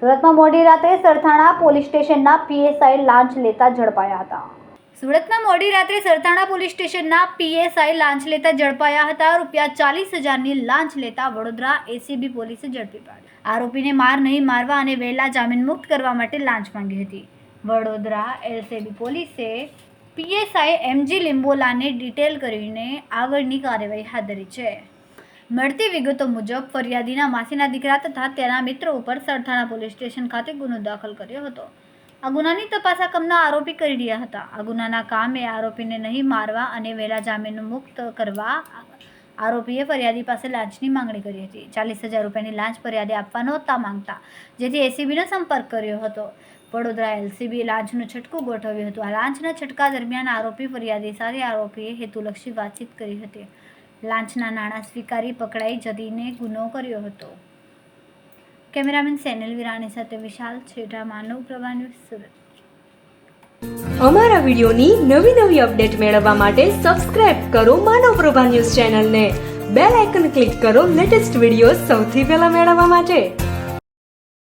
સુરતમાં મોડી રાત્રે સરથાણા પોલીસ સ્ટેશનના પીએસઆઈ લાંચ લેતા ઝડપાયા હતા. સુરતમાં મોડી રાત્રે સરથાણા પોલીસ સ્ટેશનના પીએસઆઈ લાંચ લેતા ઝડપાયા હતા. રૂપિયા ચાલીસ હજારની લાંચ લેતા વડોદરા એસીબી પોલીસે ઝડપી પાડી. આરોપીને માર નહીં મારવા અને વહેલા જામીન મુક્ત કરવા માટે લાંચ માંગી હતી. વડોદરા એલસીબી પોલીસે પીએસઆઈ એમજી લિંબોલાને ડિટેલ કરીને આગળની કાર્યવાહી હાથ ધરી છે. મળતી વિગતો મુજબ, ફરિયાદીના માસીના દીકરા તથા તેના મિત્રો ઉપર સરથાણા પોલીસ સ્ટેશન ખાતે ગુનો દાખલ કર્યો હતો. આ ગુનાની તપાસ આ કામના આરોપી કરી રહ્યા હતા. આ ગુનાના કામે આરોપીને નહીં મારવા અને વહેલા જામીન મુક્ત કરવા આરોપીએ ફરિયાદી પાસે લાંચની માંગણી કરી હતી. ચાલીસ હજાર રૂપિયાની લાંચ ફરિયાદી આપવા નહોતા માંગતા, જેથી એસીબીનો સંપર્ક કર્યો હતો. વડોદરા એલસીબી લાંચનો છટકો ગોઠવ્યું હતું. આ લાંચના છટકા દરમિયાન આરોપી ફરિયાદી સાથે આરોપીએ હેતુલક્ષી વાતચીત કરી હતી. લાંચના નાણાં સ્વીકારી પકડાઈ જતીને ગુનો કર્યો હતો. કેમેરામેન સેનલ વિરાણી સાથે વિશાલ છેટા માનવ પ્રભા સુરત. અમારા વિડીયોની નવી નવી અપડેટ મેળવવા માટે સબસ્ક્રાઇબ કરો માનવ પ્રભા ન્યૂઝ ચેનલને. બેલ આઇકન ક્લિક કરો લેટેસ્ટ વીડિયો સૌથી પહેલા મેળવવા માટે.